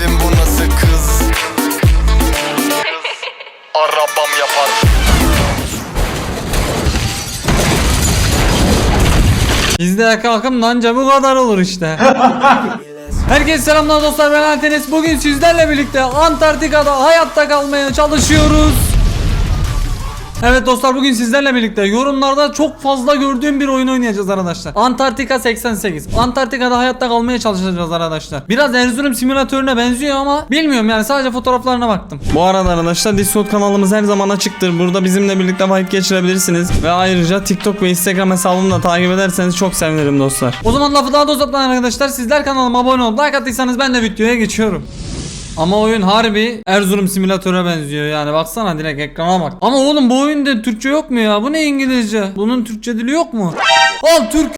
dedim bu nasıl kız Arabam yapar Bizde kalkım anca bu kadar olur işte. Herkese selamlar dostlar ben Antenes. Bugün sizlerle birlikte Antarktika'da hayatta kalmaya çalışıyoruz. Evet dostlar bugün sizlerle birlikte yorumlarda çok fazla gördüğüm bir oyun oynayacağız arkadaşlar. Antarktika 88. Antarktika'da hayatta kalmaya çalışacağız arkadaşlar. Biraz Erzurum simülatörüne benziyor ama bilmiyorum yani sadece fotoğraflarına baktım. Bu arada arkadaşlar Discord kanalımız her zaman açıktır. Burada bizimle birlikte vakit geçirebilirsiniz. Ve ayrıca TikTok ve Instagram hesabımı da takip ederseniz çok sevinirim dostlar. O zaman lafı daha da uzatmayın arkadaşlar. Sizler kanalıma abone olup like attıysanız ben de videoya geçiyorum. Ama oyun harbi Erzurum simülatöre benziyor yani baksana direkt ekrana bak. Ama oğlum bu oyunda Türkçe yok mu ya? Bu ne İngilizce? Bunun Türkçe dili yok mu? Al Türk.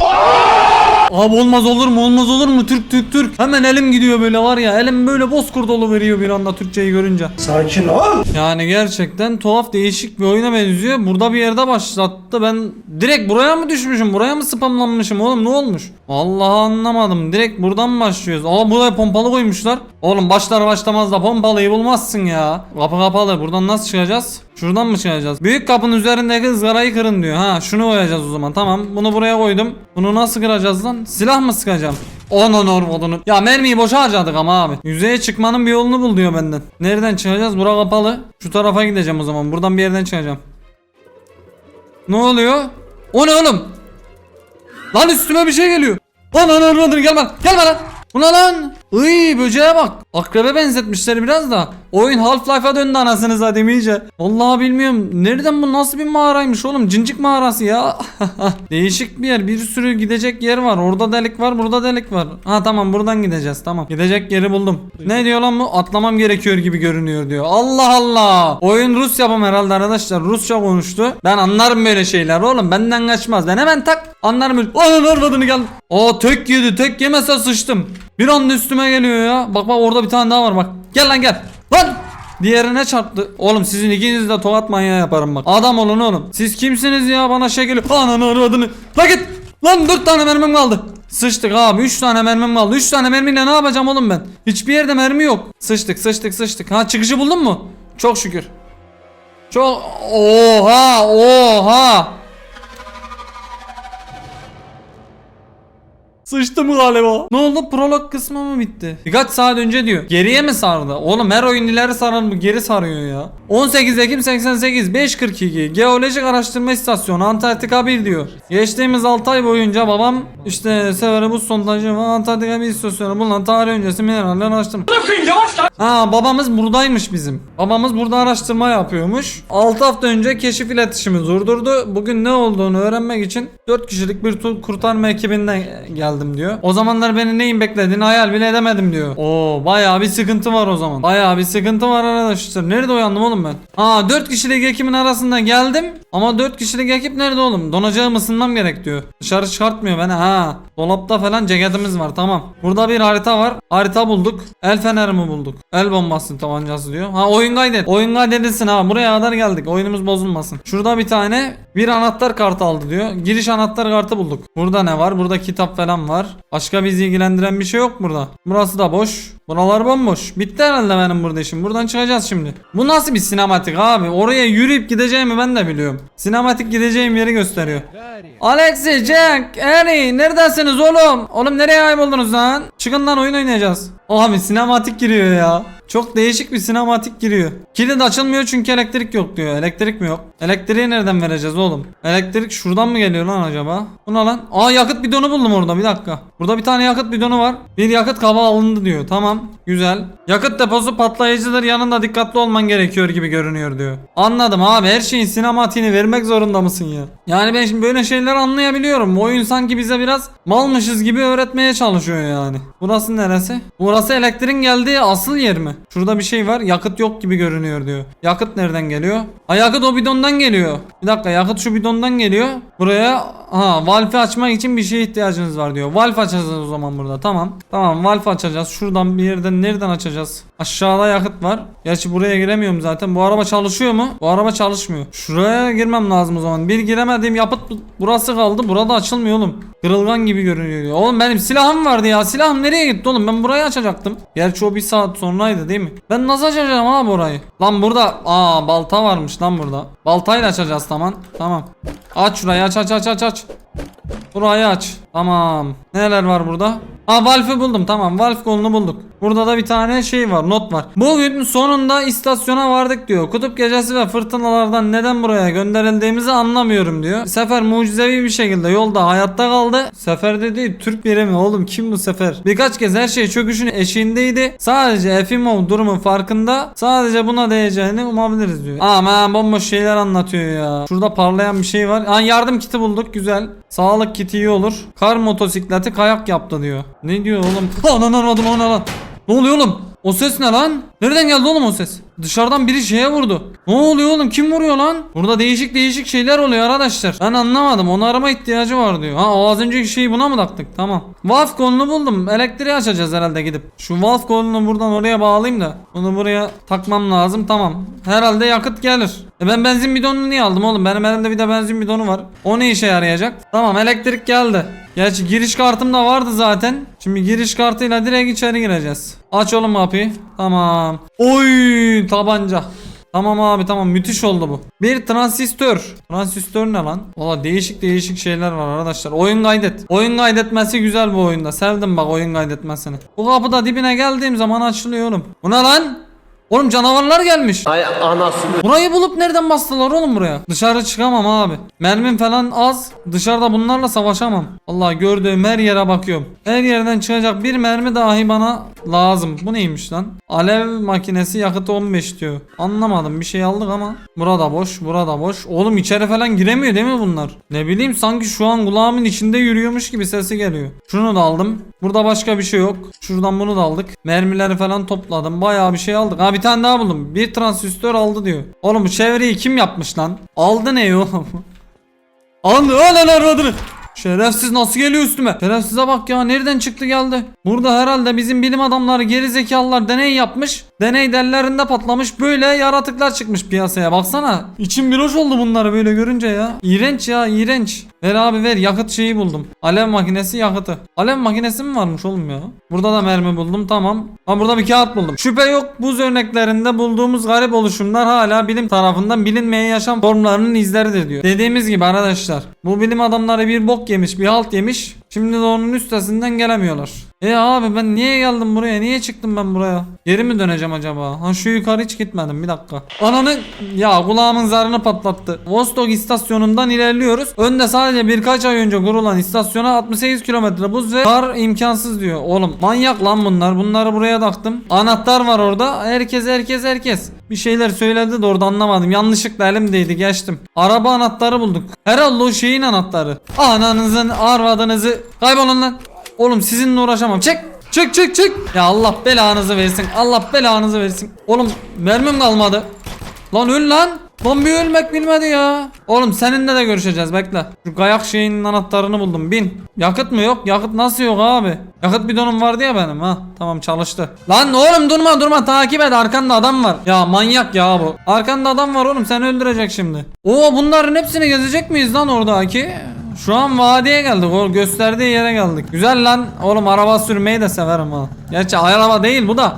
Abi olmaz olur mu olmaz olur mu Türk Türk Türk. Hemen elim gidiyor böyle var ya elim böyle bozkurt veriyor bir anda Türkçeyi görünce. Sakin ol. Yani gerçekten tuhaf değişik bir oyuna benziyor. Burada bir yerde başlattı. Ben direkt buraya mı düşmüşüm? Buraya mı spamlanmışım oğlum? Ne olmuş? Vallahi anlamadım. Direkt buradan mı başlıyoruz? Aa buraya pompalı koymuşlar. Oğlum başlar başlamaz da pompalıyı bulmazsın ya. Kapı kapalı. Buradan nasıl çıkacağız? Şuradan mı çıkacağız? Büyük kapının üzerindeki ızgarayı kırın diyor. Ha şunu koyacağız o zaman. Tamam. Bunu buraya koydum. Bunu nasıl kıracağız lan? Silah mı sıkacağım? Onun ormadını. Ya mermiyi boşa harcadık ama abi. Yüzeye çıkmanın bir yolunu bul diyor benden. Nereden çıkacağız? Bura kapalı. Şu tarafa gideceğim o zaman. Buradan bir yerden çıkacağım. Ne oluyor? O ne oğlum? Lan üstüme bir şey geliyor. Lan lan lan lan gelme. Gelme lan. Bu lan? Iy böceğe bak. Akrebe benzetmişler biraz da. Oyun Half-Life'a döndü anasını zaten iyice. Vallahi bilmiyorum. Nereden bu nasıl bir mağaraymış oğlum? Cincik mağarası ya. Değişik bir yer. Bir sürü gidecek yer var. Orada delik var, burada delik var. Ha tamam buradan gideceğiz. Tamam. Gidecek yeri buldum. Ne diyor lan bu? Atlamam gerekiyor gibi görünüyor diyor. Allah Allah. Oyun Rus yapım herhalde arkadaşlar. Rusça konuştu. Ben anlarım böyle şeyler oğlum. Benden kaçmaz. Ben hemen tak anlarım. Onun arvadını gel. Aa tek yedi. Tek yemese sıçtım. Bir anda üstüme geliyor ya. Bak bak orada bir tane daha var bak. Gel lan gel. Lan. Diğerine çarptı. Oğlum sizin ikiniz de tokat manyağı yaparım bak. Adam olun oğlum. Siz kimsiniz ya bana şey geliyor. Ananı arvadını. La git. Lan 4 tane mermim kaldı. Sıçtık abi 3 tane mermim kaldı. 3 tane mermiyle ne yapacağım oğlum ben? Hiçbir yerde mermi yok. Sıçtık sıçtık sıçtık. Ha çıkışı buldun mu? Çok şükür. Çok oha oha. Sıçtım galiba. Ne oldu? Prolog kısmı mı bitti? Birkaç saat önce diyor. Geriye mi sardı? Oğlum her oyun ileri sarar bu geri sarıyor ya. 18 Ekim 88 542 Geolojik Araştırma İstasyonu Antarktika 1 diyor. Geçtiğimiz 6 ay boyunca babam işte Severi buz sondajı ve Antarktika bir istasyonu bulunan tarih öncesi mineraller araştırma. Ha babamız buradaymış bizim. Babamız burada araştırma yapıyormuş. 6 hafta önce keşif iletişimi durdurdu. Bugün ne olduğunu öğrenmek için 4 kişilik bir kurtarma ekibinden geldim diyor. O zamanlar beni neyin beklediğini hayal bile edemedim diyor. Oo bayağı bir sıkıntı var o zaman. Bayağı bir sıkıntı var arkadaşlar. Nerede uyandım oğlum ben? Ha 4 kişilik ekibin arasında geldim. Ama 4 kişilik ekip nerede oğlum? Donacağım ısınmam gerek diyor. Dışarı çıkartmıyor beni ha. Dolapta falan ceketimiz var tamam. Burada bir harita var. Harita bulduk. El feneri mi bulduk? El bombası tabancası diyor. Ha oyun kaydet. Oyun kaydedilsin ha. Buraya kadar geldik. Oyunumuz bozulmasın. Şurada bir tane bir anahtar kartı aldı diyor. Giriş anahtar kartı bulduk. Burada ne var? Burada kitap falan var. Başka bizi ilgilendiren bir şey yok burada. Burası da boş. Buralar bomboş. Bitti herhalde benim burada işim. Buradan çıkacağız şimdi. Bu nasıl bir sinematik abi? Oraya yürüyüp gideceğimi ben de biliyorum. Sinematik gideceğim yeri gösteriyor. Alexi, Jack, Harry neredesiniz oğlum? Oğlum nereye kayboldunuz lan? Çıkın lan oyun oynayacağız. Abi sinematik giriyor ya. Çok değişik bir sinematik giriyor. Kilit açılmıyor çünkü elektrik yok diyor. Elektrik mi yok? Elektriği nereden vereceğiz oğlum? Elektrik şuradan mı geliyor lan acaba? Bu ne lan? Aa yakıt bidonu buldum orada bir dakika. Burada bir tane yakıt bidonu var. Bir yakıt kaba alındı diyor. Tamam güzel. Yakıt deposu patlayıcıdır yanında dikkatli olman gerekiyor gibi görünüyor diyor. Anladım abi her şeyin sinematiğini vermek zorunda mısın ya? Yani ben şimdi böyle şeyler anlayabiliyorum. Bu oyun sanki bize biraz malmışız gibi öğretmeye çalışıyor yani. Burası neresi? Burası elektriğin geldiği asıl yer mi? Şurada bir şey var. Yakıt yok gibi görünüyor diyor. Yakıt nereden geliyor? Ha yakıt o bidondan geliyor. Bir dakika yakıt şu bidondan geliyor. Buraya ha valfi açmak için bir şeye ihtiyacınız var diyor. Valf açacağız o zaman burada. Tamam. Tamam valf açacağız. Şuradan bir yerden nereden açacağız? Aşağıda yakıt var. Gerçi buraya giremiyorum zaten. Bu araba çalışıyor mu? Bu araba çalışmıyor. Şuraya girmem lazım o zaman. Bir giremediğim yapıt burası kaldı. Burada açılmıyor oğlum. Kırılgan gibi görünüyor. Oğlum benim silahım vardı ya. Silahım nereye gitti oğlum? Ben burayı açacaktım. Gerçi o bir saat sonraydı değil mi? Ben nasıl açacağım abi burayı? Lan burada aa balta varmış lan burada. Baltayla açacağız tamam. Tamam. Aç şurayı aç aç aç aç aç. Burayı aç. Tamam. Neler var burada? Ha valf'i buldum tamam valf kolunu bulduk. Burada da bir tane şey var not var. Bugün sonunda istasyona vardık diyor. Kutup gecesi ve fırtınalardan neden buraya gönderildiğimizi anlamıyorum diyor. Sefer mucizevi bir şekilde yolda hayatta kaldı. Sefer değil Türk birimi oğlum kim bu sefer? Birkaç kez her şey çöküşün eşiğindeydi. Sadece Efimov durumun farkında. Sadece buna değeceğini umabiliriz diyor. Aman bomboş şeyler anlatıyor ya. Şurada parlayan bir şey var. Ha yardım kiti bulduk güzel. Sağlık kiti iyi olur. Kar motosikleti kayak yaptı diyor. Ne diyor oğlum? Anan anladım ona lan. Ne oluyor oğlum? O ses ne lan? Nereden geldi oğlum o ses? Dışarıdan biri şeye vurdu. Ne oluyor oğlum? Kim vuruyor lan? Burada değişik değişik şeyler oluyor arkadaşlar. Ben anlamadım. Onu arama ihtiyacı var diyor. Ha az önceki şeyi buna mı taktık? Tamam. Valve kolunu buldum. Elektriği açacağız herhalde gidip. Şu valve kolunu buradan oraya bağlayayım da. Onu buraya takmam lazım. Tamam. Herhalde yakıt gelir. E ben benzin bidonunu niye aldım oğlum? Benim elimde bir de benzin bidonu var. O ne işe yarayacak? Tamam elektrik geldi. Gerçi giriş kartım da vardı zaten. Şimdi giriş kartıyla direkt içeri gireceğiz. Aç oğlum kapıyı. Tamam. Oy tabanca. Tamam abi tamam müthiş oldu bu. Bir transistör. Transistör ne lan? Valla değişik değişik şeyler var arkadaşlar. Oyun kaydet. Oyun kaydetmesi güzel bu oyunda. Sevdim bak oyun kaydetmesini. Bu kapıda dibine geldiğim zaman açılıyor oğlum. Bu ne lan? Oğlum canavarlar gelmiş. Ay anasını. Burayı bulup nereden bastılar oğlum buraya? Dışarı çıkamam abi. Mermim falan az. Dışarıda bunlarla savaşamam. Allah gördüğüm her yere bakıyorum. Her yerden çıkacak bir mermi dahi bana lazım. Bu neymiş lan? Alev makinesi yakıtı 15 diyor. Anlamadım bir şey aldık ama. Burada boş, burada boş. Oğlum içeri falan giremiyor değil mi bunlar? Ne bileyim sanki şu an kulağımın içinde yürüyormuş gibi sesi geliyor. Şunu da aldım. Burada başka bir şey yok. Şuradan bunu da aldık. Mermileri falan topladım. Bayağı bir şey aldık. Ha bir tane daha buldum. Bir transistör aldı diyor. Oğlum bu çevreyi kim yapmış lan? Aldı ne oğlum? Aldı öyle aradını. Şerefsiz nasıl geliyor üstüme? Şerefsize bak ya nereden çıktı geldi? Burada herhalde bizim bilim adamları geri zekalılar deney yapmış. Deney dellerinde patlamış böyle yaratıklar çıkmış piyasaya baksana. İçim bir hoş oldu bunları böyle görünce ya. İğrenç ya iğrenç. Ver abi ver yakıt şeyi buldum. Alev makinesi yakıtı. Alev makinesi mi varmış oğlum ya? Burada da mermi buldum tamam. Ha burada bir kağıt buldum. Şüphe yok buz örneklerinde bulduğumuz garip oluşumlar hala bilim tarafından bilinmeyen yaşam formlarının izleridir diyor. Dediğimiz gibi arkadaşlar bu bilim adamları bir bok yemiş bir halt yemiş. Şimdi de onun üstesinden gelemiyorlar. E abi ben niye geldim buraya? Niye çıktım ben buraya? Geri mi döneceğim acaba? Ha şu yukarı hiç gitmedim bir dakika. Ananı ya kulağımın zarını patlattı. Vostok istasyonundan ilerliyoruz. Önde sadece birkaç ay önce kurulan istasyona 68 kilometre buz ve kar imkansız diyor. Oğlum manyak lan bunlar. Bunları buraya taktım. Anahtar var orada. Herkes herkes herkes. Bir şeyler söyledi de orada anlamadım. Yanlışlıkla elimdeydi geçtim. Araba anahtarı bulduk. Herhalde o şeyin anahtarı. Ananızın arvadınızı kaybolun lan. Oğlum sizinle uğraşamam. Çek. Çık çık çık. Ya Allah belanızı versin. Allah belanızı versin. Oğlum mermim kalmadı. Lan öl lan. Lan bir ölmek bilmedi ya. Oğlum seninle de görüşeceğiz bekle. Şu kayak şeyinin anahtarını buldum. Bin. Yakıt mı yok? Yakıt nasıl yok abi? Yakıt bidonum vardı ya benim ha. Tamam çalıştı. Lan oğlum durma durma takip et arkanda adam var. Ya manyak ya bu. Arkanda adam var oğlum seni öldürecek şimdi. Oo bunların hepsini gezecek miyiz lan oradaki? Şu an vadiye geldik o gösterdiği yere geldik. Güzel lan oğlum araba sürmeyi de severim ha. Gerçi araba değil bu da.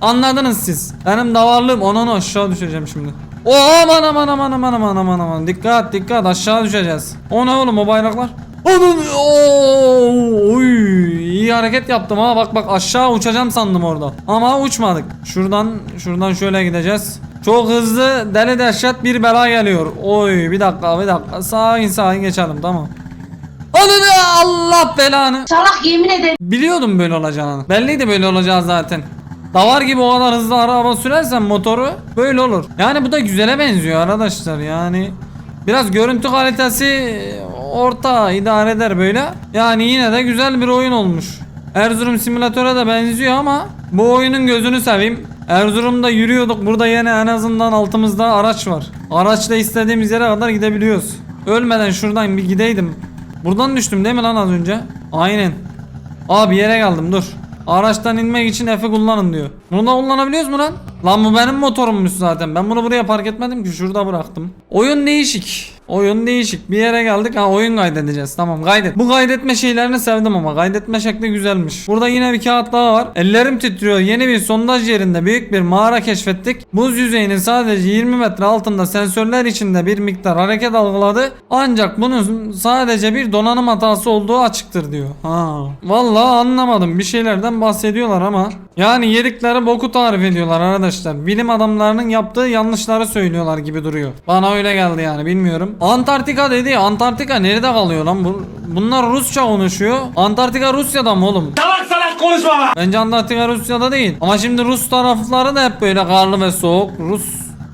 Anladınız siz. Benim davarlığım onun aşağı düşeceğim şimdi. Oo aman aman aman aman aman aman aman dikkat dikkat aşağı düşeceğiz. O ne oğlum o bayraklar? Onun oy, iyi hareket yaptım ha bak bak aşağı uçacağım sandım orada. Ama uçmadık. Şuradan şuradan şöyle gideceğiz. Çok hızlı deli dehşet bir bela geliyor. Oy bir dakika bir dakika sağa sağa geçelim tamam. Ananı Allah belanı. Salak yemin ederim. Biliyordum böyle olacağını. Belliydi böyle olacağı zaten. Davar gibi o kadar hızlı araba sürersen motoru böyle olur. Yani bu da güzele benziyor arkadaşlar yani. Biraz görüntü kalitesi orta idare eder böyle. Yani yine de güzel bir oyun olmuş. Erzurum simülatöre de benziyor ama bu oyunun gözünü seveyim. Erzurum'da yürüyorduk. Burada yine en azından altımızda araç var. Araçla istediğimiz yere kadar gidebiliyoruz. Ölmeden şuradan bir gideydim. Buradan düştüm değil mi lan az önce? Aynen. Aa bir yere geldim dur. Araçtan inmek için F'i kullanın diyor. Bunu da kullanabiliyoruz mu lan? Lan bu benim motorummuş zaten. Ben bunu buraya park etmedim ki şurada bıraktım. Oyun değişik. Oyun değişik. Bir yere geldik. Ha oyun kaydedeceğiz. Tamam kaydet. Bu kaydetme şeylerini sevdim ama. Kaydetme şekli güzelmiş. Burada yine bir kağıt daha var. Ellerim titriyor. Yeni bir sondaj yerinde büyük bir mağara keşfettik. Buz yüzeyinin sadece 20 metre altında sensörler içinde bir miktar hareket algıladı. Ancak bunun sadece bir donanım hatası olduğu açıktır diyor. Ha. Vallahi anlamadım. Bir şeylerden bahsediyorlar ama. Yani yedikleri boku tarif ediyorlar arkadaşlar. Bilim adamlarının yaptığı yanlışları söylüyorlar gibi duruyor. Bana öyle geldi yani bilmiyorum. Antarktika dedi. Antarktika nerede kalıyor lan? Bu, bunlar Rusça konuşuyor. Antarktika Rusya'da mı oğlum? Salak salak konuşma. Bence Antarktika Rusya'da değil. Ama şimdi Rus tarafları da hep böyle karlı ve soğuk. Rus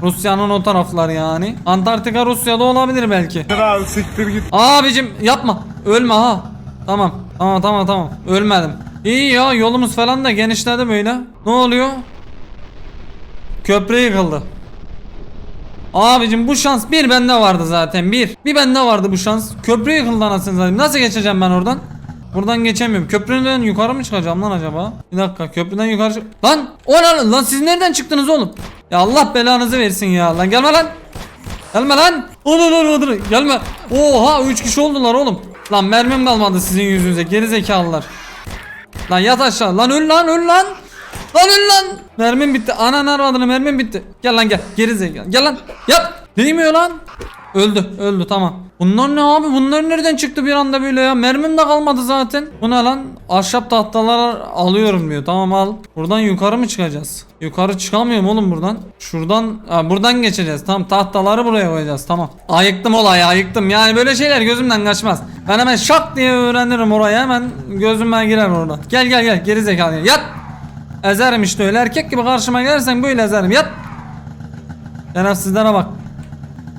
Rusya'nın o tarafları yani. Antarktika Rusya'da olabilir belki. Kral siktir git. Abicim yapma. Ölme ha. Tamam. Tamam tamam tamam. Ölmedim. İyi ya yolumuz falan da genişledi böyle. Ne oluyor? Köprü yıkıldı. Abicim bu şans bir bende vardı zaten bir. Bir bende vardı bu şans. Köprü yıkıldı anasını satayım. Nasıl geçeceğim ben oradan? Buradan geçemiyorum. Köprüden yukarı mı çıkacağım lan acaba? Bir dakika köprüden yukarı çık... Lan! O lan, lan siz nereden çıktınız oğlum? Ya Allah belanızı versin ya. Lan gelme lan. Gelme lan. Olur olur olur. Gelme. Oha 3 kişi oldular oğlum. Lan mermim kalmadı sizin yüzünüze geri zekalılar. Lan yat aşağı. Lan öl lan öl lan. Öl lan. Mermim bitti. Anan arvadını mermim bitti. Gel lan gel. Geri zekalı. Gel lan. Yat. Değmiyor lan. Öldü öldü tamam. Bunlar ne abi? Bunlar nereden çıktı bir anda böyle ya? Mermim de kalmadı zaten. Bu ne lan? Ahşap tahtalar alıyorum diyor. Tamam al. Buradan yukarı mı çıkacağız? Yukarı çıkamıyorum oğlum buradan. Şuradan ha, buradan geçeceğiz. Tamam tahtaları buraya koyacağız. Tamam. Ayıktım olayı ayıktım. Yani böyle şeyler gözümden kaçmaz. Ben hemen şak diye öğrenirim orayı. Hemen gözüme girer orada. Gel gel gel geri zekalı. Yat. Ezerim işte öyle erkek gibi karşıma gelirsen böyle ezerim. Yat. Şerefsizlere bak.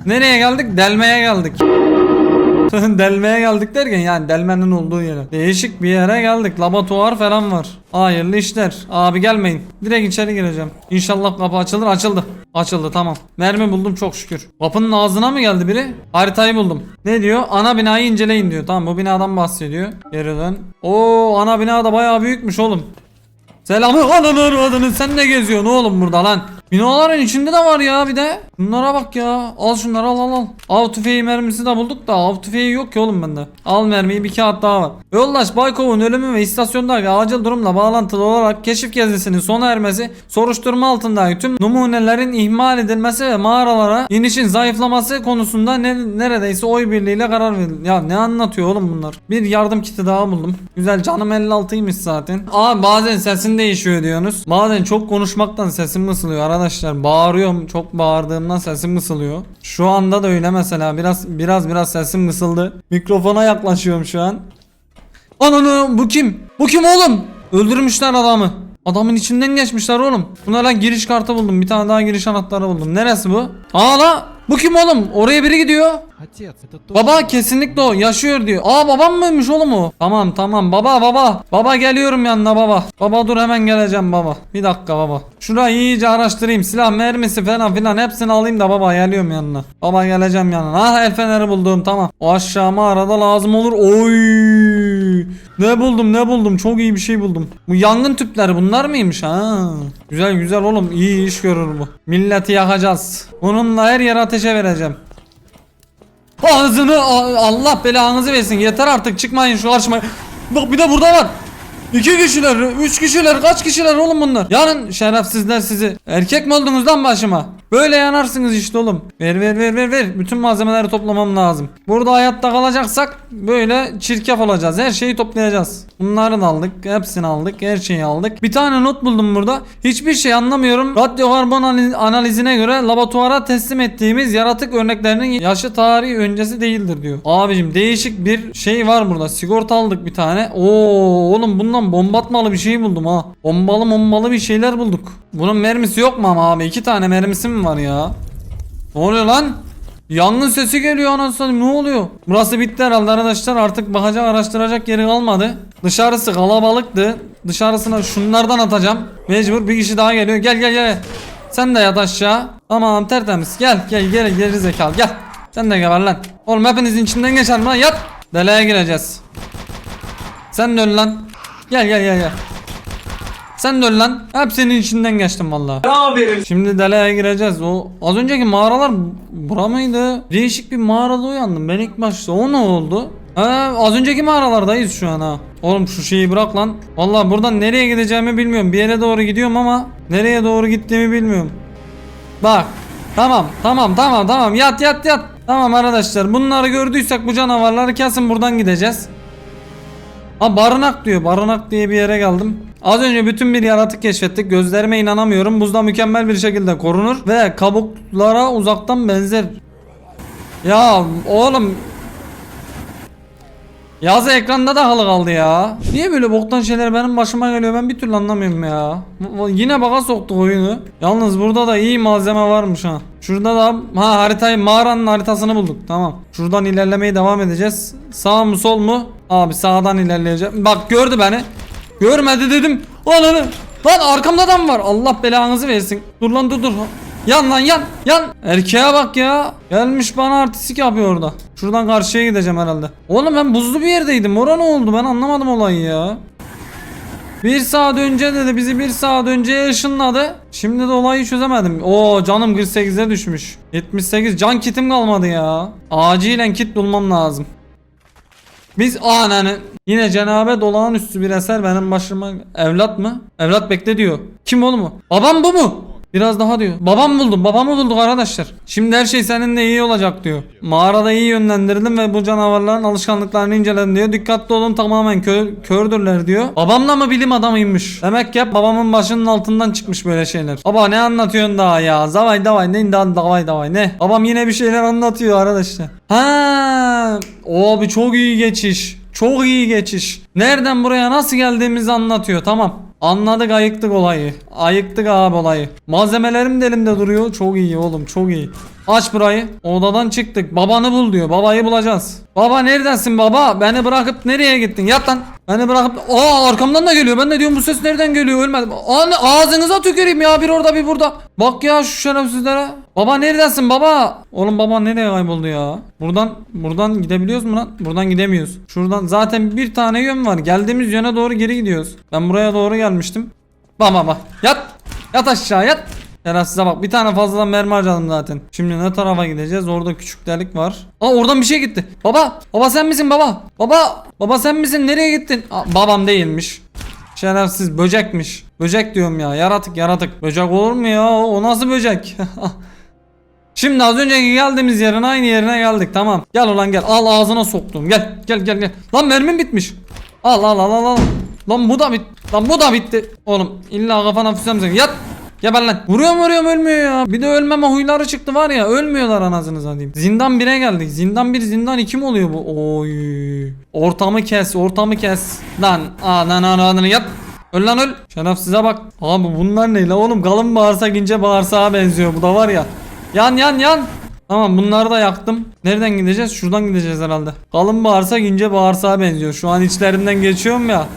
Nereye geldik? Delmeye geldik. Delmeye geldik derken yani delmenin olduğu yere. Değişik bir yere geldik. Laboratuvar falan var. Hayırlı işler. Abi gelmeyin. Direkt içeri gireceğim. İnşallah kapı açılır. Açıldı. Açıldı tamam. Mermi buldum çok şükür. Kapının ağzına mı geldi biri? Haritayı buldum. Ne diyor? Ana binayı inceleyin diyor. Tamam bu binadan bahsediyor. Geri dön. Oo ana bina da bayağı büyükmüş oğlum. Selamı ananı sen ne geziyorsun oğlum burada lan? Binaların içinde de var ya bir de. Bunlara bak ya. Al şunları al al al. Av tüfeği mermisi de bulduk da av tüfeği yok ki oğlum bende. Al mermiyi bir kağıt daha var. Yoldaş Baykov'un ölümü ve istasyondaki acil durumla bağlantılı olarak keşif gezisinin sona ermesi, soruşturma altındaki tüm numunelerin ihmal edilmesi ve mağaralara inişin zayıflaması konusunda ne, neredeyse oy birliğiyle karar verildi. Ya ne anlatıyor oğlum bunlar? Bir yardım kiti daha buldum. Güzel canım 56'ymış zaten. Aa bazen sesin değişiyor diyorsunuz. Bazen çok konuşmaktan sesim ısılıyor arkadaşlar. Bağırıyorum çok bağırdığımdan sesim ısılıyor. Şu anda da öyle mesela biraz biraz biraz sesim ısıldı. Mikrofona yaklaşıyorum şu an. Ananı bu kim? Bu kim oğlum? Öldürmüşler adamı. Adamın içinden geçmişler oğlum. Buna giriş kartı buldum. Bir tane daha giriş anahtarı buldum. Neresi bu? Aa la bu kim oğlum? Oraya biri gidiyor. Baba kesinlikle o yaşıyor diyor. Aa babam mıymış oğlum o? Tamam tamam baba baba. Baba geliyorum yanına baba. Baba dur hemen geleceğim baba. Bir dakika baba. Şurayı iyice araştırayım. Silah mermisi falan filan hepsini alayım da baba geliyorum yanına. Baba geleceğim yanına. Ah el feneri buldum tamam. O aşağıma arada lazım olur. Oy. Ne buldum ne buldum çok iyi bir şey buldum. Bu yangın tüpleri bunlar mıymış ha? Güzel güzel oğlum iyi iş görür bu. Milleti yakacağız. Bununla her yere ateş ateşe vereceğim. Ağzını Allah belanızı versin. Yeter artık çıkmayın şu karşıma. Bak bir de burada var. İki kişiler, üç kişiler, kaç kişiler oğlum bunlar? Yarın şerefsizler sizi. Erkek mi oldunuz lan başıma? Böyle yanarsınız işte oğlum. Ver ver ver ver ver. Bütün malzemeleri toplamam lazım. Burada hayatta kalacaksak böyle çirkef olacağız. Her şeyi toplayacağız. Bunları da aldık. Hepsini aldık. Her şeyi aldık. Bir tane not buldum burada. Hiçbir şey anlamıyorum. Radyokarbon analiz- analizine göre laboratuvara teslim ettiğimiz yaratık örneklerinin yaşı tarihi öncesi değildir diyor. Abicim değişik bir şey var burada. Sigorta aldık bir tane. Oo oğlum bundan bomba atmalı bir şey buldum ha. Bombalı bombalı bir şeyler bulduk. Bunun mermisi yok mu ama abi? İki tane mermisi mi var ya? Ne oluyor lan? Yangın sesi geliyor anasını ne oluyor? Burası bitti herhalde arkadaşlar artık bakacak araştıracak yeri kalmadı. Dışarısı kalabalıktı. Dışarısına şunlardan atacağım. Mecbur bir kişi daha geliyor. Gel gel gel. Sen de yat aşağı. Tamam tertemiz. Gel gel geri geri zekalı gel. Sen de geber lan. Oğlum hepinizin içinden geçer lan yat. Deleye gireceğiz. Sen de öl lan. Gel gel gel gel. Sen de öl lan. Hepsinin içinden geçtim vallahi. Aferin. Şimdi deleye gireceğiz. O az önceki mağaralar bura mıydı? Değişik bir mağarada uyandım. Ben ilk başta o ne oldu? Ha, az önceki mağaralardayız şu an ha. Oğlum şu şeyi bırak lan. Vallahi buradan nereye gideceğimi bilmiyorum. Bir yere doğru gidiyorum ama nereye doğru gittiğimi bilmiyorum. Bak. Tamam, tamam, tamam, tamam. Yat, yat, yat. Tamam arkadaşlar. Bunları gördüysek bu canavarları kesin buradan gideceğiz. Ha barınak diyor. Barınak diye bir yere geldim. Az önce bütün bir yaratık keşfettik. Gözlerime inanamıyorum. Buzda mükemmel bir şekilde korunur ve kabuklara uzaktan benzer. Ya oğlum Yazı ekranda da halı kaldı ya. Niye böyle boktan şeyler benim başıma geliyor ben bir türlü anlamıyorum ya. Yine baka soktuk oyunu. Yalnız burada da iyi malzeme varmış ha. Şurada da ha haritayı mağaranın haritasını bulduk tamam. Şuradan ilerlemeye devam edeceğiz. Sağ mı sol mu? Abi sağdan ilerleyeceğim. Bak gördü beni. Görmedi dedim. Ananı. Lan arkamda adam var. Allah belanızı versin. Dur lan dur dur. Yan lan yan yan. Erkeğe bak ya. Gelmiş bana artistik yapıyor orada. Şuradan karşıya gideceğim herhalde. Oğlum ben buzlu bir yerdeydim. Orada ne oldu ben anlamadım olayı ya. Bir saat önce dedi bizi bir saat önce ışınladı. Şimdi de olayı çözemedim. Oo canım 48'e düşmüş. 78 can kitim kalmadı ya. Acilen kit bulmam lazım. Biz ananı yine cenabet olağanüstü bir eser benim başıma evlat mı? Evlat bekle diyor. Kim oğlum o? Babam bu mu? Biraz daha diyor. Babam buldum. Babamı bulduk arkadaşlar. Şimdi her şey seninle iyi olacak diyor. Mağarada iyi yönlendirdim ve bu canavarların alışkanlıklarını inceledim diyor. Dikkatli olun tamamen kör, kördürler diyor. Babam da mı bilim adamıymış? Demek ki babamın başının altından çıkmış böyle şeyler. Baba ne anlatıyorsun daha ya? Zavay davay ne davay davay ne? Babam yine bir şeyler anlatıyor arkadaşlar. Ha, o bir çok iyi geçiş. Çok iyi geçiş. Nereden buraya nasıl geldiğimizi anlatıyor. Tamam. Anladık ayıktık olayı. Ayıktık abi olayı. Malzemelerim de elimde duruyor. Çok iyi oğlum çok iyi. Aç burayı. Odadan çıktık. Babanı bul diyor. Babayı bulacağız. Baba neredesin baba? Beni bırakıp nereye gittin? Yat lan. Beni bırakıp... Aa arkamdan da geliyor. Ben de diyorum bu ses nereden geliyor? Ölmedim. Anne ağzınıza tüküreyim ya. Bir orada bir burada. Bak ya şu şerefsizlere. Baba neredesin baba? Oğlum baba nereye kayboldu ya? Buradan buradan gidebiliyoruz mu lan? Buradan gidemiyoruz. Şuradan zaten bir tane yön var. Geldiğimiz yöne doğru geri gidiyoruz. Ben buraya doğru gelmiştim. Bak bak bak. Yat. Yat aşağı yat. Şerefsize bak bir tane fazladan mermi harcadım zaten. Şimdi ne tarafa gideceğiz? Orada küçük delik var. Aa oradan bir şey gitti. Baba. Baba sen misin baba? Baba. Baba sen misin? Nereye gittin? Aa, babam değilmiş. Şerefsiz böcekmiş. Böcek diyorum ya. Yaratık yaratık. Böcek olur mu ya? O, nasıl böcek? Şimdi az önceki geldiğimiz yerin aynı yerine geldik tamam. Gel ulan gel. Al ağzına soktum. Gel gel gel gel. Lan mermim bitmiş. Al al al al al. Lan bu da bit. Lan bu da bitti. Oğlum illa kafana füsem sen. Yat. Geber lan. Vuruyorum vuruyorum ölmüyor ya. Bir de ölmeme huyları çıktı var ya. Ölmüyorlar anasını satayım. Zindan 1'e geldik. Zindan 1 zindan 2 mi oluyor bu? Oy. Ortamı kes ortamı kes. Lan. Lan lan yat. Öl lan öl. Şerefsize bak. Abi bunlar ne la oğlum kalın bağırsak ince bağırsağa benziyor bu da var ya. Yan yan yan. Tamam bunları da yaktım. Nereden gideceğiz? Şuradan gideceğiz herhalde. Kalın bağırsak ince bağırsağa benziyor. Şu an içlerinden geçiyorum ya.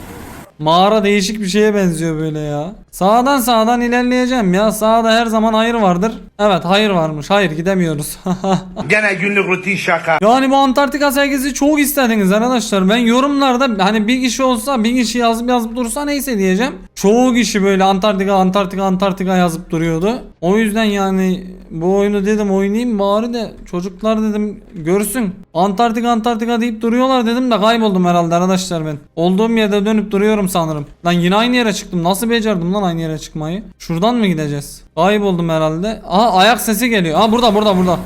Mağara değişik bir şeye benziyor böyle ya. Sağdan sağdan ilerleyeceğim ya. Sağda her zaman hayır vardır. Evet hayır varmış. Hayır gidemiyoruz. Gene günlük rutin şaka. Yani bu Antarktika sergisi çok istediniz arkadaşlar. Ben yorumlarda hani bir kişi olsa bir kişi yazıp yazıp dursa neyse diyeceğim. Çoğu kişi böyle Antarktika Antarktika Antarktika yazıp duruyordu. O yüzden yani bu oyunu dedim oynayayım bari de çocuklar dedim görsün. Antarktika Antarktika deyip duruyorlar dedim de kayboldum herhalde arkadaşlar ben. Olduğum yerde dönüp duruyorum sanırım. Lan yine aynı yere çıktım. Nasıl becerdim lan aynı yere çıkmayı? Şuradan mı gideceğiz? Kayboldum herhalde. Aha ayak sesi geliyor. Aa burada burada burada.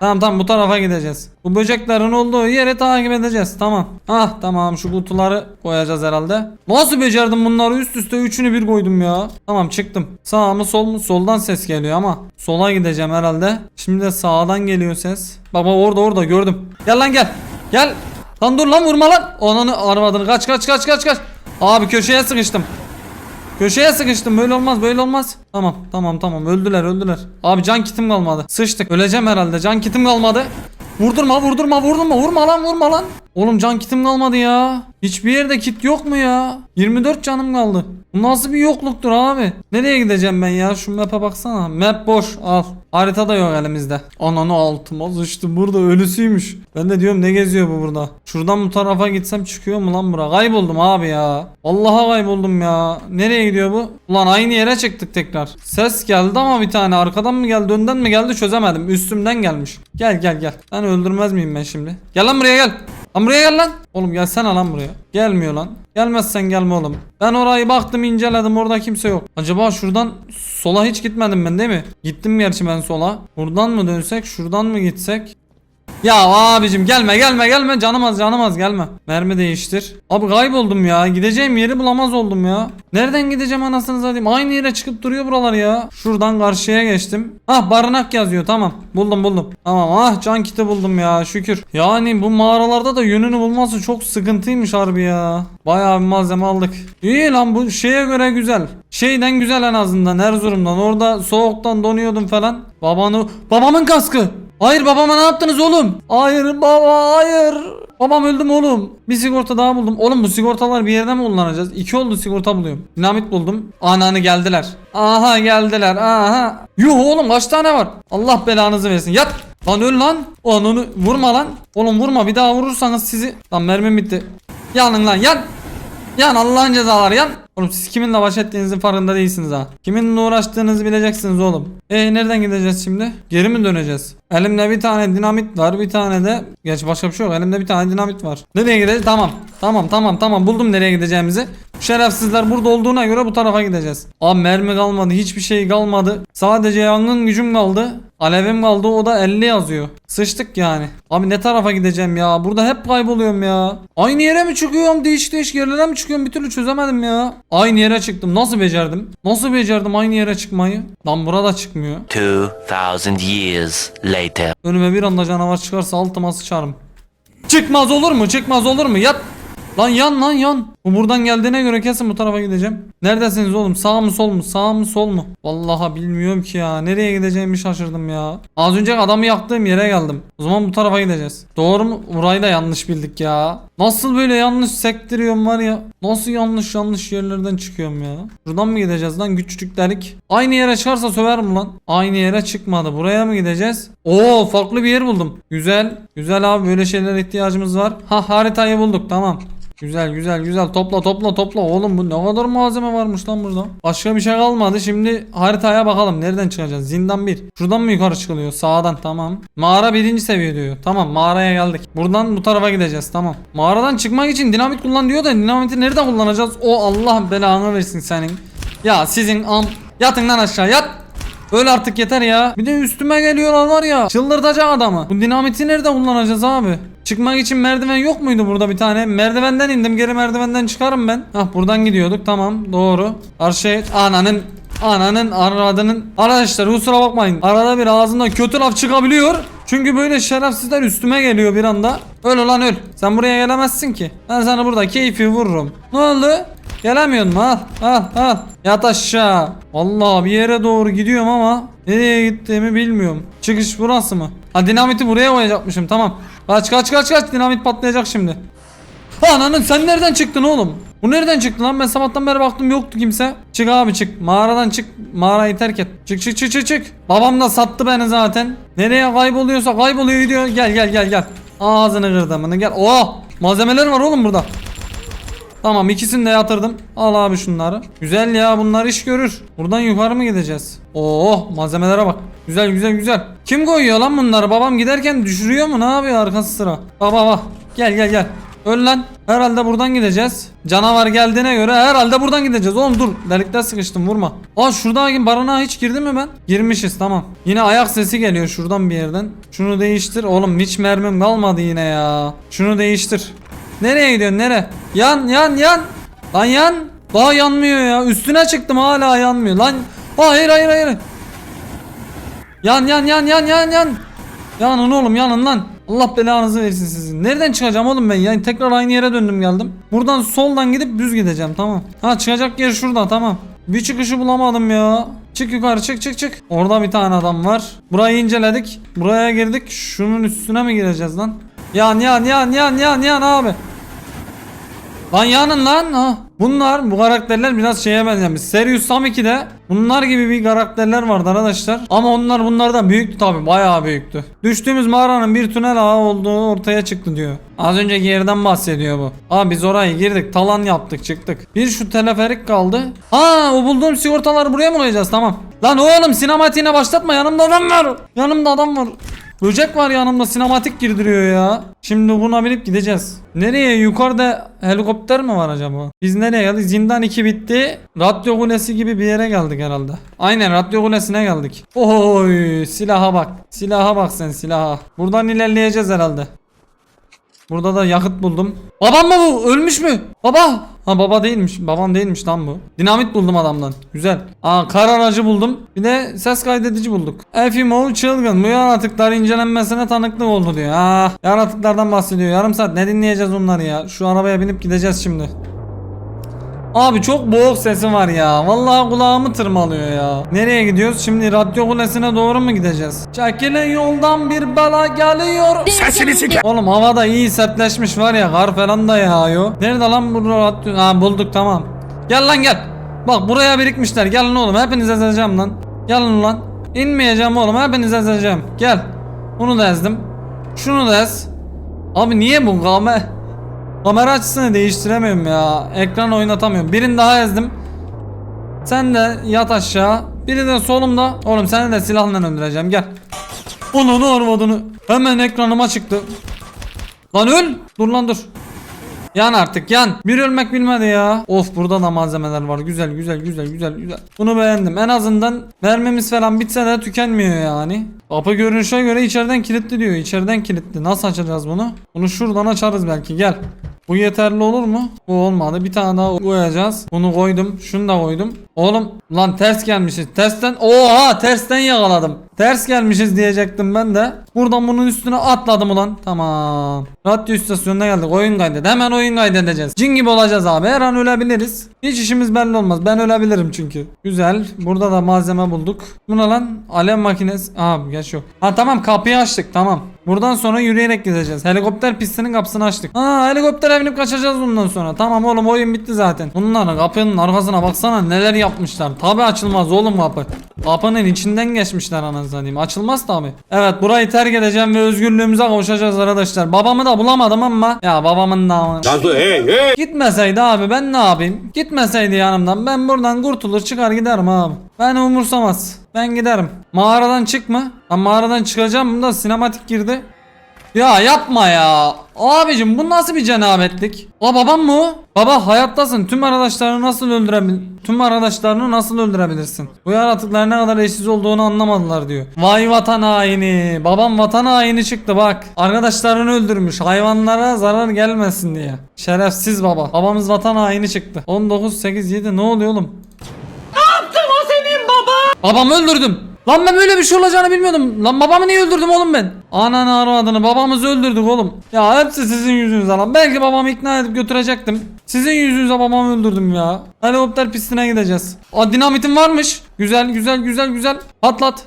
Tamam tamam bu tarafa gideceğiz. Bu böceklerin olduğu yeri takip edeceğiz. Tamam. Ah tamam şu kutuları koyacağız herhalde. Nasıl becerdim bunları üst üste üçünü bir koydum ya. Tamam çıktım. Sağ mı sol mu? Soldan ses geliyor ama. Sola gideceğim herhalde. Şimdi de sağdan geliyor ses. Bak bak orada orada gördüm. Gel lan gel. Gel. Lan dur lan vurma lan. Ananı armadını kaç kaç kaç kaç kaç. Abi köşeye sıkıştım. Köşeye sıkıştım böyle olmaz böyle olmaz. Tamam tamam tamam öldüler öldüler. Abi can kitim kalmadı. Sıçtık öleceğim herhalde can kitim kalmadı. Vurdurma vurdurma vurdurma vurma lan vurma lan. Oğlum can kitim kalmadı ya. Hiçbir yerde kit yok mu ya? 24 canım kaldı. Bu nasıl bir yokluktur abi? Nereye gideceğim ben ya? Şu map'e baksana. Map boş al. Harita da yok elimizde. Ananı altıma sıçtım. Burada ölüsüymüş. Ben de diyorum ne geziyor bu burada? Şuradan bu tarafa gitsem çıkıyor mu lan bura? Kayboldum abi ya. Vallahi kayboldum ya. Nereye gidiyor bu? Ulan aynı yere çıktık tekrar. Ses geldi ama bir tane. Arkadan mı geldi önden mi geldi çözemedim. Üstümden gelmiş. Gel gel gel. Ben öldürmez miyim ben şimdi? Gel lan buraya gel. Lan buraya gel lan. Oğlum gelsene lan buraya. Gelmiyor lan. Gelmezsen gelme oğlum. Ben orayı baktım inceledim orada kimse yok. Acaba şuradan sola hiç gitmedim ben değil mi? Gittim gerçi ben sola. Buradan mı dönsek şuradan mı gitsek? Ya abicim gelme gelme gelme canım az canım az gelme. Mermi değiştir. Abi kayboldum ya. Gideceğim yeri bulamaz oldum ya. Nereden gideceğim anasını satayım. Aynı yere çıkıp duruyor buralar ya. Şuradan karşıya geçtim. Ah barınak yazıyor tamam. Buldum buldum. Tamam ah can kiti buldum ya şükür. Yani bu mağaralarda da yönünü bulması çok sıkıntıymış harbi ya. Bayağı bir malzeme aldık. İyi lan bu şeye göre güzel. Şeyden güzel en azından Erzurum'dan. Orada soğuktan donuyordum falan. Babanı... Babamın kaskı. Hayır babama ne yaptınız oğlum? Hayır baba hayır. Babam öldü mü oğlum? Bir sigorta daha buldum. Oğlum bu sigortalar bir yerden mi kullanacağız? İki oldu sigorta buluyorum. Dinamit buldum. Ananı geldiler. Aha geldiler. Aha. Yuh oğlum kaç tane var? Allah belanızı versin. Yat. Lan öl lan. Onu vurma lan. Oğlum vurma bir daha vurursanız sizi. Lan mermim bitti. Yanın lan yan. Yan Allah'ın cezaları yan. Oğlum siz kiminle baş ettiğinizin farkında değilsiniz ha. Kiminle uğraştığınızı bileceksiniz oğlum. E nereden gideceğiz şimdi? Geri mi döneceğiz? Elimde bir tane dinamit var bir tane de Gerçi başka bir şey yok. Elimde bir tane dinamit var. Nereye gideceğiz? Tamam. Tamam tamam tamam. Buldum nereye gideceğimizi. Şerefsizler burada olduğuna göre bu tarafa gideceğiz. Abi mermi kalmadı. Hiçbir şey kalmadı. Sadece yangın gücüm kaldı. Alevim kaldı. O da 50 yazıyor. Sıçtık yani. Abi ne tarafa gideceğim ya? Burada hep kayboluyorum ya. Aynı yere mi çıkıyorum? Değişik değişik yerlere mi çıkıyorum? Bir türlü çözemedim ya Aynı yere çıktım nasıl becerdim Nasıl becerdim aynı yere çıkmayı Lan burada çıkmıyor 2,000 years later. Önüme bir anda canavar çıkarsa altıma sıçarım. Çıkmaz olur mu? Çıkmaz olur mu? Yat. Lan yan lan yan. Bu buradan geldiğine göre kesin bu tarafa gideceğim. Neredesiniz oğlum? Sağ mı sol mu? Sağ mı sol mu? Vallahi bilmiyorum ki ya. Nereye gideceğimi şaşırdım ya. Az önce adamı yaktığım yere geldim. O zaman bu tarafa gideceğiz. Doğru mu? Burayı da yanlış bildik ya. Nasıl böyle yanlış sektiriyorum var ya. Nasıl yanlış yanlış yerlerden çıkıyorum ya. Buradan mı gideceğiz lan küçücük delik. Aynı yere çıkarsa söverim lan. Aynı yere çıkmadı. Buraya mı gideceğiz? Oo farklı bir yer buldum. Güzel. Güzel abi böyle şeylere ihtiyacımız var. Ha haritayı bulduk tamam. Güzel güzel güzel topla topla topla oğlum bu ne kadar malzeme varmış lan burada. Başka bir şey kalmadı şimdi haritaya bakalım nereden çıkacağız zindan 1. Şuradan mı yukarı çıkılıyor sağdan tamam. Mağara birinci seviye diyor tamam mağaraya geldik. Buradan bu tarafa gideceğiz tamam. Mağaradan çıkmak için dinamit kullan diyor da dinamiti nerede kullanacağız? O Allah belanı versin senin. Ya sizin am yatın lan aşağı yat. Öl artık yeter ya. Bir de üstüme geliyorlar var ya. Çıldırtacak adamı. Bu dinamiti nerede kullanacağız abi? Çıkmak için merdiven yok muydu burada bir tane? Merdivenden indim geri merdivenden çıkarım ben. Hah buradan gidiyorduk tamam doğru. Arşe ananın ananın aradının. Arkadaşlar kusura bakmayın. Arada bir ağzımdan kötü laf çıkabiliyor. Çünkü böyle şerefsizler üstüme geliyor bir anda. Öl ulan öl. Sen buraya gelemezsin ki. Ben sana burada keyfi vururum. Ne oldu? Gelemiyorsun mu? Al al al. Yat aşağı. Vallahi bir yere doğru gidiyorum ama nereye gittiğimi bilmiyorum. Çıkış burası mı? Ha dinamiti buraya koyacakmışım tamam. Kaç kaç kaç kaç dinamit patlayacak şimdi. Ananın sen nereden çıktın oğlum? Bu nereden çıktı lan? Ben sabahtan beri baktım yoktu kimse. Çık abi çık. Mağaradan çık. Mağarayı terk et. Çık çık çık çık çık. Babam da sattı beni zaten. Nereye kayboluyorsa kayboluyor gidiyor. Gel gel gel gel. Ağzını kırdımını gel. Oh! Malzemeler var oğlum burada. Tamam ikisini de yatırdım. Al abi şunları. Güzel ya bunlar iş görür. Buradan yukarı mı gideceğiz? Oo malzemelere bak. Güzel güzel güzel. Kim koyuyor lan bunları? Babam giderken düşürüyor mu? Ne yapıyor arkası sıra? Baba bak. Gel gel gel. Öl lan. Herhalde buradan gideceğiz. Canavar geldiğine göre herhalde buradan gideceğiz. Oğlum dur. Delikten sıkıştım vurma. Aa şuradaki barınağa hiç girdim mi ben? Girmişiz tamam. Yine ayak sesi geliyor şuradan bir yerden. Şunu değiştir. Oğlum hiç mermim kalmadı yine ya. Şunu değiştir. Nereye gidiyorsun nere? Yan yan yan. Lan yan. Daha yanmıyor ya. Üstüne çıktım hala yanmıyor. Lan. Hayır hayır hayır. Yan yan yan yan yan yan. Yanın oğlum yanın lan. Allah belanızı versin sizin. Nereden çıkacağım oğlum ben? Yani tekrar aynı yere döndüm geldim. Buradan soldan gidip düz gideceğim tamam. Ha çıkacak yer şurada tamam. Bir çıkışı bulamadım ya. Çık yukarı çık çık çık. Orada bir tane adam var. Burayı inceledik. Buraya girdik. Şunun üstüne mi gireceğiz lan? Yan yan yan yan yan yan abi. Lan yanın lan. Ha. Bunlar bu karakterler biraz şeye benzemiş. Serious Sam 2'de bunlar gibi bir karakterler vardı arkadaşlar. Ama onlar bunlardan büyüktü tabi bayağı büyüktü. Düştüğümüz mağaranın bir tünel ağı olduğu ortaya çıktı diyor. Az önceki yerden bahsediyor bu. Abi biz oraya girdik talan yaptık çıktık. Bir şu teleferik kaldı. Ha o bulduğum sigortaları buraya mı koyacağız tamam. Lan oğlum sinematiğine başlatma yanımda adam var. Yanımda adam var. Böcek var yanımda sinematik girdiriyor ya. Şimdi buna binip gideceğiz. Nereye? Yukarıda helikopter mi var acaba? Biz nereye geldik? Zindan 2 bitti. Radyo kulesi gibi bir yere geldik herhalde. Aynen radyo kulesine geldik. Oy silaha bak. Silaha bak sen silaha. Buradan ilerleyeceğiz herhalde. Burada da yakıt buldum. Babam mı bu? Ölmüş mü? Baba. Ha baba değilmiş. Babam değilmiş lan bu. Dinamit buldum adamdan. Güzel. Aa kar aracı buldum. Bir de ses kaydedici bulduk. Efimo çılgın. Bu yaratıklar incelenmesine tanıklık oldu diyor. Ha yaratıklardan bahsediyor. Yarım saat ne dinleyeceğiz onları ya. Şu arabaya binip gideceğiz şimdi. Abi çok boğuk sesi var ya. Vallahi kulağımı tırmalıyor ya. Nereye gidiyoruz? Şimdi radyo kulesine doğru mu gideceğiz? Çekilin yoldan bir bela geliyor. Sesini sike. Oğlum havada iyi sertleşmiş var ya kar falan da yağıyor. Nerede lan bu radyo? Ha bulduk tamam. Gel lan gel. Bak buraya birikmişler. Gelin oğlum hepiniz ezeceğim lan. Gelin lan. İnmeyeceğim oğlum hepiniz ezeceğim. Gel. Bunu da ezdim. Şunu da ez. Abi niye bu kamera? Kamera açısını değiştiremiyorum ya. Ekran oynatamıyorum. Birini daha ezdim. Sen de yat aşağı. Biri de solumda. Oğlum seni de silahla öldüreceğim. Gel. Onu arvadını. Hemen ekranıma çıktı. Lan öl. Dur lan dur. Yan artık yan. Bir ölmek bilmedi ya. Of burada da malzemeler var. Güzel güzel güzel güzel güzel. Bunu beğendim. En azından mermimiz falan bitse de tükenmiyor yani. Kapı görünüşe göre içeriden kilitli diyor. İçeriden kilitli. Nasıl açacağız bunu? Bunu şuradan açarız belki. Gel. Bu yeterli olur mu? Bu olmadı. Bir tane daha koyacağız. Bunu koydum. Şunu da koydum. Oğlum lan ters gelmişiz. Tersten oha tersten yakaladım. Ters gelmişiz diyecektim ben de. Buradan bunun üstüne atladım ulan. Tamam. Radyo istasyonuna geldik. Oyun kaydet. Hemen oyun kaydedeceğiz. Cin gibi olacağız abi. Her an ölebiliriz. Hiç işimiz belli olmaz. Ben ölebilirim çünkü. Güzel. Burada da malzeme bulduk. Bu ne lan? Alev makinesi. Aa geç yok. Ha tamam kapıyı açtık. Tamam. Buradan sonra yürüyerek gideceğiz. Helikopter pistinin kapısını açtık. Ha helikoptere binip kaçacağız bundan sonra. Tamam oğlum oyun bitti zaten. Bunların kapının arkasına baksana neler yapmışlar. Tabi açılmaz oğlum kapı. Kapının içinden geçmişler anasını satayım. Açılmaz tabi. Evet burayı terk edeceğim ve özgürlüğümüze kavuşacağız arkadaşlar. Babamı da bulamadım ama. Ya babamın da hey hey. Gitmeseydi abi ben ne yapayım? Gitmeseydi yanımdan ben buradan kurtulur çıkar giderim abi. Ben umursamaz. Ben giderim. Mağaradan çıkma. Ben mağaradan çıkacağım da sinematik girdi. Ya yapma ya. Abicim bu nasıl bir cenabetlik? O babam mı o? Baba hayattasın. Tüm arkadaşlarını nasıl öldürebil Tüm arkadaşlarını nasıl öldürebilirsin? Bu yaratıklar ne kadar eşsiz olduğunu anlamadılar diyor. Vay vatan haini. Babam vatan haini çıktı bak. Arkadaşlarını öldürmüş. Hayvanlara zarar gelmesin diye. Şerefsiz baba. Babamız vatan haini çıktı. 19 8 7 ne oluyor oğlum? Babamı öldürdüm. Lan ben böyle bir şey olacağını bilmiyordum. Lan babamı niye öldürdüm oğlum ben? Ananı aramadığını babamızı öldürdük oğlum. Ya hepsi sizin yüzünüzden lan. Belki babamı ikna edip götürecektim. Sizin yüzünüze babamı öldürdüm ya. Helikopter pistine gideceğiz. Aa dinamitim varmış. Güzel güzel güzel güzel. Patlat.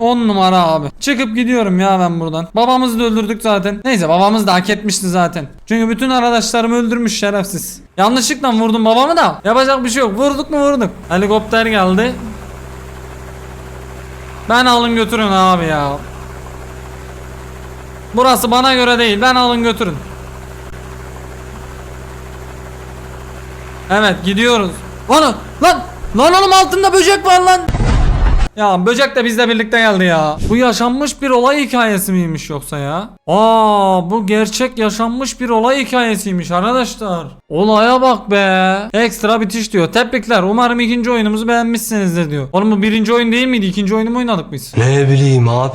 10 numara abi. Çıkıp gidiyorum ya ben buradan. Babamızı da öldürdük zaten. Neyse babamız da hak etmişti zaten. Çünkü bütün arkadaşlarımı öldürmüş şerefsiz. Yanlışlıkla vurdum babamı da. Yapacak bir şey yok. Vurduk mu vurduk. Helikopter geldi. Ben alın götürün abi ya. Burası bana göre değil. Ben alın götürün. Evet gidiyoruz. Lan lan lan oğlum altında böcek var lan. Ya böcek de bizle birlikte geldi ya. Bu yaşanmış bir olay hikayesi miymiş yoksa ya? Aa bu gerçek yaşanmış bir olay hikayesiymiş arkadaşlar. Olaya bak be. Ekstra bitiş diyor. Tebrikler. Umarım ikinci oyunumuzu beğenmişsinizdir diyor. Oğlum bu birinci oyun değil miydi? İkinci oyunu mu oynadık biz? Ne bileyim abi.